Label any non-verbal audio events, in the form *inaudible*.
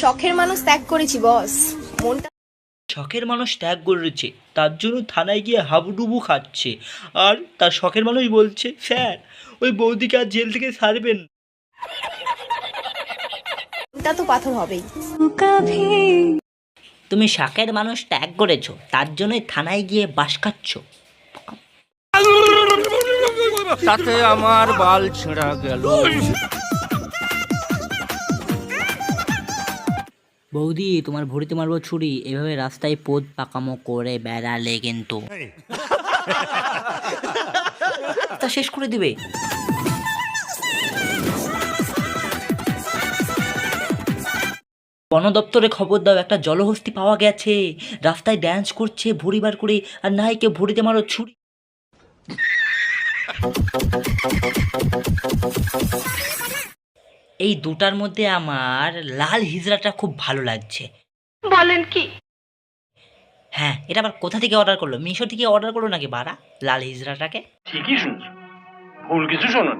শখের মানুষ ত্যাগ করেছি বস মনটা শখের মানুষ ত্যাগ করেছে তার জন্য থানায় গিয়ে হাবুডুবু খাচ্ছে। আর তার শখের মানুষ বলছে স্যার ওই বৌদিকে আর জেল থেকে ছাড়বেন মনটা তো পাথর হবেই। তুমি শখের মানুষ ত্যাগ করেছ তার জন্যই থানায় গিয়ে বাস খাচ্ছ। তাতে আমার বাল ছেঁড়া গেল। বৌদি তোমার ভরিতে মারবো ছুরি। এভাবে রাস্তায় পোদ পাকামো করে বেড়ালে কিন্তু। *laughs* তা শেষ করে দিবে। বন দপ্তরে খবর দাও একটা জলহস্তি পাওয়া গেছে। রাস্তায় ড্যান্স করছে ভরি বার করে আর নাই কেউ ভরিতে মারো ছুরি। এই দুটার মধ্যে আমার লাল হিজড়াটা খুব ভালো লাগছে। বলেন কি? হ্যাঁ এটা আবার কোথা থেকে অর্ডার করল? মিশো থেকে অর্ডার করল নাকি বাড়া লাল হিজড়াটাকে? ঠিকই শুনছো। ভুল কিছু শোনো